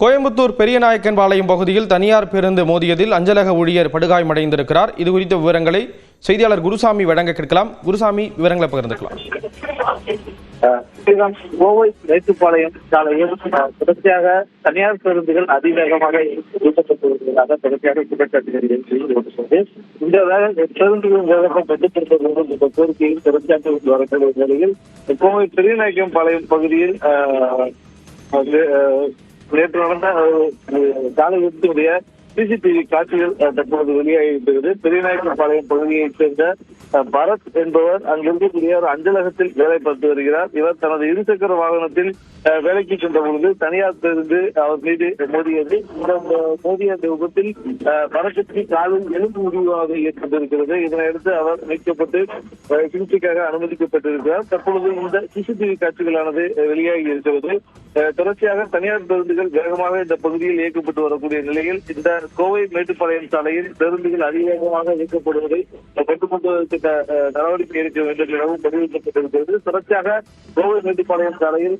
கோயம்புத்தூர் பெரியநாயக்கன்பாளையம் பகுதியில் தனியார் பேருந்து மோதியதில் அஞ்சலக ஊழியர் படுகாயமடைந்திருக்கிறார். இது குறித்த விவரங்களை செய்தியாளர் குருசாமி வழங்க கேட்கலாம். குருசாமி விவரங்களை பகிர்ந்துக்கலாம். கோவை மேட்டுப்பாளையம் சாலையில் தொடர்ச்சியாக தனியார் பேருந்துகள் அதிவேகமாக இயக்கப்பட்டு வருவதாக தொடர்ச்சியாக குற்றச்சாட்டுகள் செய்யப்பட்டுள்ளது இந்த வேக பேருந்துகளின் வேகத்தை கட்டுப்படுத்த இந்த கோரிக்கையில் தொடர்ச்சியாக வரக்கூடிய நிலையில் கோவை பெரியநாயக்கம் பாளையம் பகுதியில் அது, நேற்று நடந்த அஹ், சாலை விபத்துடைய சிசிடிவி காட்சிகள் தற்போது வெளியாகிவிட்டது. பெரியநாயக்கன் பாளையம் பகுதியைச் சேர்ந்த பரத் என்பவர் அங்கு இருக்கக்கூடிய ஒரு அஞ்சலகத்தில் வேலை பார்த்து வருகிறார். இவர் தனது இருசக்கர வாகனத்தில் வேலைக்கு சென்ற பொழுது தனியார் பேருந்து அவர் மீது மோதியது. இந்த மோதிய அந்த விபத்தில் அஹ், பரத்துக்கு காலில் எலும்பு முடிவாக ஏற்பட்டிருக்கிறது. இதனையடுத்து அவர் மீட்கப்பட்டு சிகிச்சைக்காக அனுமதிக்கப்பட்டிருக்கிறார். தற்பொழுது இந்த சிசிடிவி காட்சிகளானது வெளியாகி இருக்கிறது. தொடர்ச்சியாக தனியார் பேருந்துகள் வேகமாக இந்த பகுதியில் இயக்கப்பட்டு வரக்கூடிய நிலையில் இந்த கோவை மேட்டுப்பாளையம் சாலையில் பேருந்துகள் அதிவேகமாக இயக்கப்படுவதை கட்டுப்படுத்துவதற்கு நடவடிக்கை எடுக்க வேண்டும் எனவும் தெரிவிக்கப்பட்டிருக்கிறது தொடர்ச்சியாக கோவை மேட்டுப்பாளையம் சாலையில்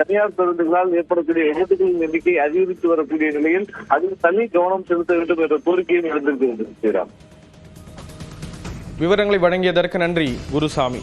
தனியார் பேருந்துகளால் ஏற்படக்கூடிய விபத்துகளின் எண்ணிக்கை அதிகரித்து வரக்கூடிய நிலையில் அதில் தனி கவனம் செலுத்த வேண்டும் என்ற கோரிக்கையும் எழுந்திருக்கிறது. ஸ்ரீராம் விவரங்களை வழங்கியதற்கு நன்றி குருசாமி.